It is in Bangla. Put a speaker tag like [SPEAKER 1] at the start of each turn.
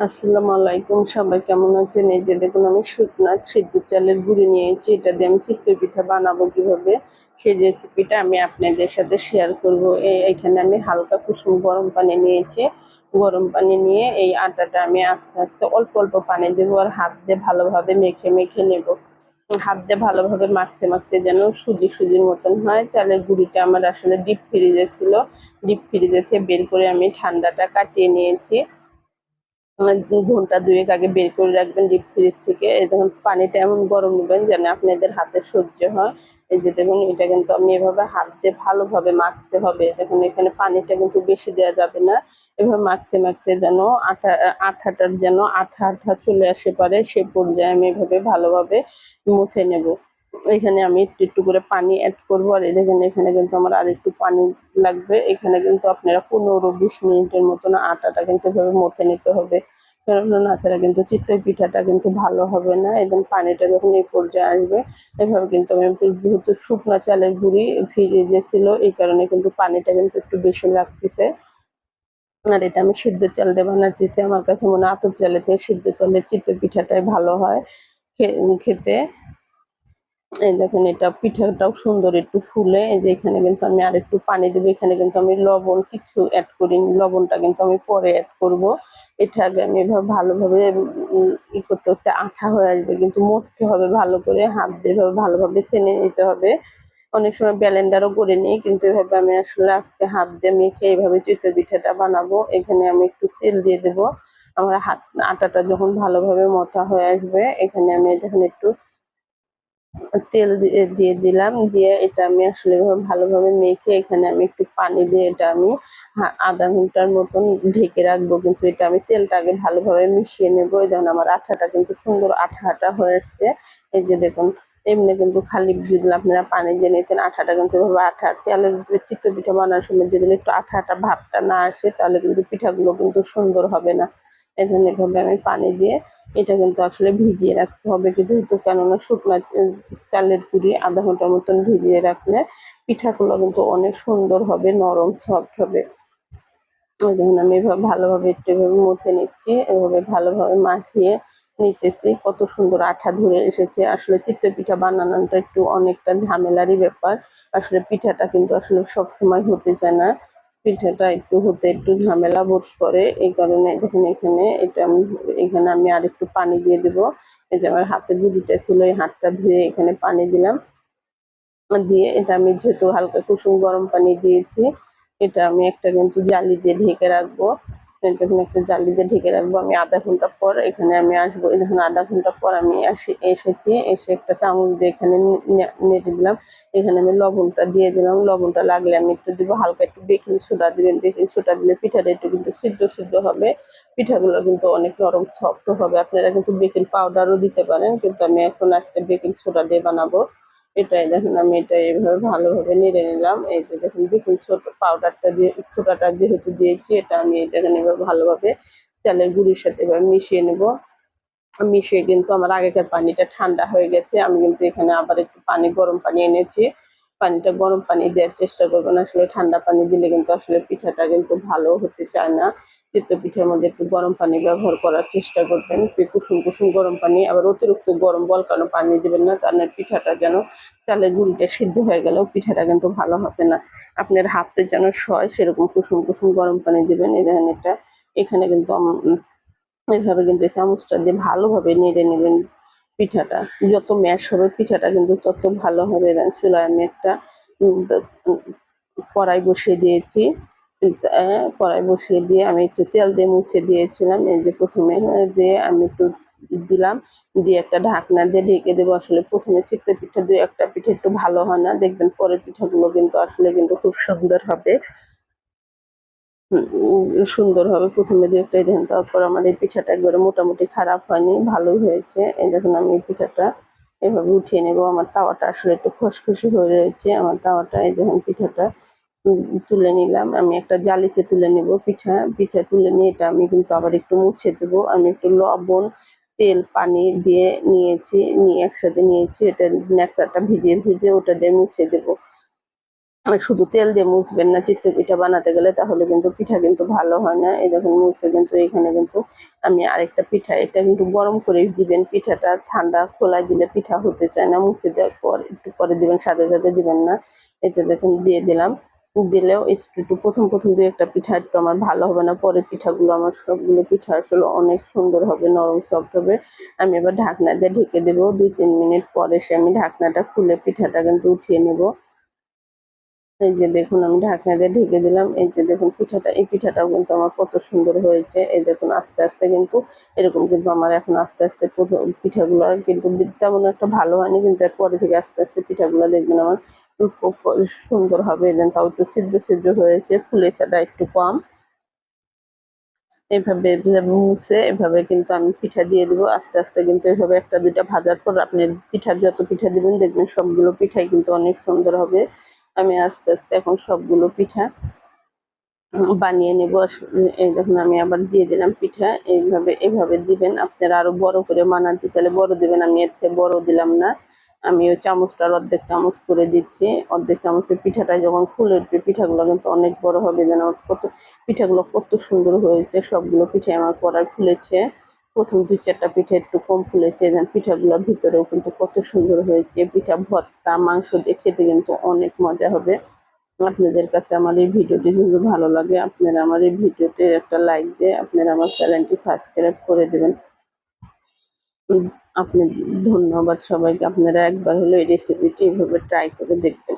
[SPEAKER 1] আসসালামু আলাইকুম, সবাই কেমন আছেন? এই যে দেখুন, আমি শুকনা সিদ্ধ চালের গুঁড়ি নিয়েছি। এটা দিয়ে আমি চিত্ত পিঠা বানাবো কীভাবে? সেই রেসিপিটা আমি আপনাদের সাথে শেয়ার করব। এই এখানে আমি হালকা কুসুম গরম পানি নিয়েছি। গরম পানি নিয়ে এই আটাটা আমি আস্তে আস্তে অল্প অল্প পানি দেবো আর হাত দিয়ে ভালোভাবে মেখে মেখে নেব। হাত দিয়ে ভালোভাবে মাখতে মাখতে যেন সুজি সুজির মতন হয়। চালের গুঁড়িটা আমার আসলে ডিপ ফ্রিজে ছিল। ডিপ ফ্রিজে থেকে বের করে আমি ঠান্ডাটা কাটিয়ে নিয়েছি। ঘণ্টা দুয়েক আগে বের করে রাখবেন ডিপ ফ্রিজ থেকে। যখন পানিটা এমন গরম নেবেন যেন আপনাদের হাতে সহ্য হয়। এই যে দেখুন, এটা কিন্তু আমি এভাবে হাত দিয়ে ভালোভাবে মাখতে হবে। দেখুন, এখানে পানিটা কিন্তু বেশি দেওয়া যাবে না। এভাবে মাখতে মাখতে যেন আঠা, আঠাটার যেন আঠা আঠা চলে আসে পারে, সে পর্যায়ে আমি এভাবে ভালোভাবে মুছে নেব। এখানে আমি একটু একটু করে পানি অ্যাড করব। আর দেখেন, এখানে কিন্তু আমার আর একটু পানি লাগবে। এখানে কিন্তু আপনারা পনেরো বিশ মিনিটের মতন আটাটা কিন্তু এভাবে মথে নিতে হবে। কেননা নাছাড়া কিন্তু চিতই পিঠাটা কিন্তু ভালো হবে না। একদম পানিটা যখন এই পর্যায়ে আসবে, এভাবে কিন্তু আমি যেহেতু শুকনো চালের গুঁড়ি ভিজে ছিল এই কারণে কিন্তু পানিটা কিন্তু একটু বেশি লাগতেছে। আর এটা আমি সিদ্ধ চাল দিয়ে বানাতেছি। আমার কাছে মনে হয় আতপ চালের থেকে সিদ্ধ চালের চিতই পিঠাটাই ভালো হয় খেতে। এই দেখেন, এটা পিঠাটাও সুন্দর একটু ফুলে। এই যে এখানে কিন্তু আমি আর একটু পানি দেবো। এখানে কিন্তু আমি লবণ কিছু অ্যাড করিনি। লবণটা কিন্তু আমি পরে অ্যাড করব। এটা আগে আমি এভাবে ভালোভাবে ই করতে করতে আঠা হয়ে আসবে। কিন্তু মরতে হবে ভালো করে। হাত দিয়ে এভাবে ভালোভাবে ছেনে নিতে হবে। অনেক সময় ব্যালেন্ডারও করে নিই, কিন্তু এভাবে আমি আসলে আজকে হাত দিয়ে মেখে এইভাবে চিতই পিঠাটা বানাবো। এখানে আমি একটু তেল দিয়ে দেবো। আমার হাত, আটাটা যখন ভালোভাবে মথা হয়ে আসবে, এখানে আমি যখন একটু তেল দিয়ে দিলাম। দিয়ে এটা আমি আসলে ভালোভাবে মেখে এখানে আমি একটু পানি দিয়ে এটা আমি আধা ঘণ্টার মতন ঢেকে রাখব। কিন্তু এটা আমি তেলটা আগে ভালোভাবে মিশিয়ে নেব। যেমন আমার আঠাটা কিন্তু সুন্দর আঠা আঠা হয়ে আসছে। এই যে দেখুন, এমনি কিন্তু খালি যদি আপনারা পানি দিয়ে নিতেন, আঠাটা কিন্তু এভাবে আঠা চালের চিত্ত পিঠা বানানোর সময় যদি একটু আঠা আঠা ভাবটা না আসে, তাহলে কিন্তু পিঠাগুলো কিন্তু সুন্দর হবে না। এই জন্য এভাবে আমি পানি দিয়ে এটা কিন্তু আসলে ভিজিয়ে রাখতে হবে। যেহেতু কেননা শুকনো চালের গুঁড়ি আধা ঘণ্টার মতন ভিজিয়ে রাখলে পিঠাগুলো কিন্তু অনেক সুন্দর হবে, নরম সফট হবে। ওই দেখুন আমি এভাবে ভালোভাবে একটু এভাবে মুছে নিচ্ছি, এভাবে ভালোভাবে মাখিয়ে নিতেছি। কত সুন্দর আঠা ধরে এসেছে। আসলে চিত্ত পিঠা বানানোটা একটু অনেকটা ঝামেলারই ব্যাপার। আসলে পিঠাটা কিন্তু আসলে সবসময় হতে চায় না। পিঠাটা একটু হতে একটু ঝামেলা বোধ করে, এই কারণে দেখুন এখানে এটা আমি, এখানে আমি আর একটু পানি দিয়ে দেবো। এই যে আমার হাতে গুড়িটা ছিল, এই হাতটা ধুয়ে এখানে পানি দিলাম। দিয়ে এটা আমি যেহেতু হালকা কুসুম গরম পানি দিয়েছি, এটা আমি একটা কিন্তু জালি দিয়ে ঢেকে রাখব। যখন একটা জালি দিয়ে ঢেকে রাখব। আমি আধা ঘণ্টা পর এখানে আমি আসব। যখন আধা ঘণ্টা পর আমি এসেছি। এসে একটা চামচ দিয়ে এখানে নেটে দিলাম। এখানে আমি লবণটা দিয়ে দিলাম। লবণটা লাগলে আমি একটু দিব, হালকা একটু বেকিং সোডা দিবেন। বেকিং সোডা দিলে পিঠাটা একটু কিন্তু সিদ্ধ সিদ্ধ হবে। পিঠাগুলো কিন্তু অনেক নরম, সফট হবে। আপনারা কিন্তু বেকিং পাউডারও দিতে পারেন। কিন্তু আমি এখন আজকে বেকিং সোডা দিয়ে বানাবো। এটাই দেখেন, আমি এটা এইভাবে ভালোভাবে নেড়ে নিলাম। এই যে দেখুন বেকিং সোডা পাউডারটা দিয়ে সোডাটা যেহেতু দিয়েছি, এটা আমি এটাকে এবার ভালোভাবে চালের গুঁড়ির সাথে এবার মিশিয়ে নেব। মিশিয়ে কিন্তু আমার আগেকার পানিটা ঠান্ডা হয়ে গেছে, আমি কিন্তু এখানে আবার একটু পানি, গরম পানি এনেছি। পানিটা, গরম পানি দেওয়ার চেষ্টা করবেন আসলে ঠান্ডা পানি দিলে কিন্তু আসলে পিঠাটা কিন্তু ভালো হতে চায় না। চিত্ত পিঠার মধ্যে একটু গরম পানি ব্যবহার করার চেষ্টা করবেন। কুসুম কুসুম গরম পানি, আবার অতিরিক্ত গরম বলকানো পানি দিবেন না। তার পিঠাটা যেন চালের গুঁড়িটা সিদ্ধ হয়ে গেলেও পিঠাটা কিন্তু ভালো হবে না। আপনার হাতে যেন সয়, সেরকম কুসুম কুসুম গরম পানি দিবেন। এই এটা এখানে কিন্তু এইভাবে কিন্তু চামচটা দিয়ে ভালোভাবে নেড়ে নেবেন। পিঠাটা। যত ম্যাশ হবে পিঠাটা কিন্তু তত ভালো হবে। চুলায় আমি একটা কড়াই বসিয়ে দিয়েছি। কড়াই বসিয়ে দিয়ে আমি একটু তেল দিয়ে মুছে দিয়েছিলাম। এই যে প্রথমে যে আমি একটু দিলাম। দিয়ে একটা ঢাকনা দিয়ে ঢেকে দেবো। আসলে প্রথমে চিত্র পিঠা দুই একটা পিঠে একটু ভালো হয় না। দেখবেন পরের পিঠাগুলো কিন্তু আসলে কিন্তু খুব সুন্দর হবে। সুন্দর হবে প্রথমে দু একটা দেখেন তারপর আমার এই পিঠাটা একবারে মোটামুটি খারাপ হয়নি ভালোই হয়েছে। এই দেখুন, আমি এই পিঠাটা এভাবে উঠিয়ে নেব। আমার তাওয়াটা আসলে একটু খসখসি হয়ে রয়েছে। আমার তাওয়াটা, এই দেখুন পিঠাটা তুলে নিলাম। আমি একটা জালিতে তুলে নেব পিঠা। পিঠা তুলে নিয়ে এটা আমি কিন্তু আবার একটু মুছে দেবো। আমি একটু লবণ, তেল, পানি দিয়ে নিয়েছি, নিয়ে একসাথে নিয়েছি। এটা ন্যাকড়াটা ভিজিয়ে ভিজে ওটা দিয়ে মুছে দেবো। শুধু তেল দিয়ে মুছবেন না চিত্ত পিঠা বানাতে গেলে তাহলে কিন্তু পিঠা কিন্তু ভালো হয় না। এই দেখুন মুছে কিন্তু এখানে কিন্তু আমি আরেকটা পিঠা, এটা কিন্তু গরম করে দিবেন। পিঠাটা ঠান্ডা খোলায় দিলে পিঠা হতে চায় না। মুছে দেওয়ার পর একটু পরে দিবেন, সাথে সাথে দিবেন না। যে দেখুন, দিয়ে দিলাম। দিলেও একটু প্রথম প্রথম দু একটা পিঠা একটু আমার ভালো হবে না। পরে পিঠাগুলো আমার সবগুলো পিঠা আসলে অনেক সুন্দর হবে, নরম সফট হবে। আমি এবার ঢাকনা দিয়ে ঢেকে দেবো। দুই, তিন মিনিট পরে সে আমি ঢাকনাটা খুলে পিঠাটা কিন্তু উঠিয়ে নেব। এই যে দেখুন, আমি ঢাকনা দিয়ে ঢেকে দিলাম। এই যে দেখুন, পিঠাটা, এই পিঠাটাও কিন্তু আমার কত সুন্দর হয়েছে। এই দেখুন, আস্তে আস্তে কিন্তু এরকম কিন্তু আমার এখন আস্তে আস্তে পিঠাগুলো কিন্তু তেমন একটা ভালো হয়নি, কিন্তু এর পরে থেকে আস্তে আস্তে পিঠাগুলো দেখবেন আমার সুন্দর হবে। দেন, তাও একটু ছিদ্র ছিদ্র হয়েছে, ফুলেছাটা একটু কম। এভাবে মুছে, এভাবে কিন্তু আমি পিঠা দিয়ে দিব। আস্তে আস্তে কিন্তু এভাবে একটা, দুইটা ভাজার পর আপনি পিঠা, যত পিঠা দিবেন, দেখবেন সবগুলো পিঠাই কিন্তু অনেক সুন্দর হবে। আমি আস্তে আস্তে এখন সবগুলো পিঠা বানিয়ে নেব। এই দেখুন, আমি আবার দিয়ে দিলাম পিঠা। এইভাবে, এভাবে দিবেন। আপনারা আরও বড় করে বানাতে চাইলে বড় দিবেন। আমি এর থেকে বড় দিলাম না। আমি ওই চামচটার অর্ধেক চামচ করে দিচ্ছি। অর্ধেক চামচের পিঠাটা যখন ফুলে উঠবে, পিঠাগুলো কিন্তু অনেক বড় হবে যেন কত পিঠাগুলো কত সুন্দর হয়েছে। সবগুলো পিঠে আমার করার ফুলেছে। প্রথম দুই চারটা পিঠা একটু কম ফুলেছে পিঠাগুলোর ভিতরেও কিন্তু কত সুন্দর হয়েছে। পিঠা, ভর্তা, মাংস দিয়ে খেতে কিন্তু অনেক মজা হবে। আপনাদের কাছে আমার এই ভিডিওটি যদি ভালো লাগে, আপনারা আমার এই ভিডিওতে একটা লাইক দিয়ে আপনারা আমার চ্যানেলটি সাবস্ক্রাইব করে দেবেন। আপনি ধন্যবাদ সবাইকে। আপনারা একবার হলো এই রেসিপিটি এভাবে ট্রাই করে দেখবেন।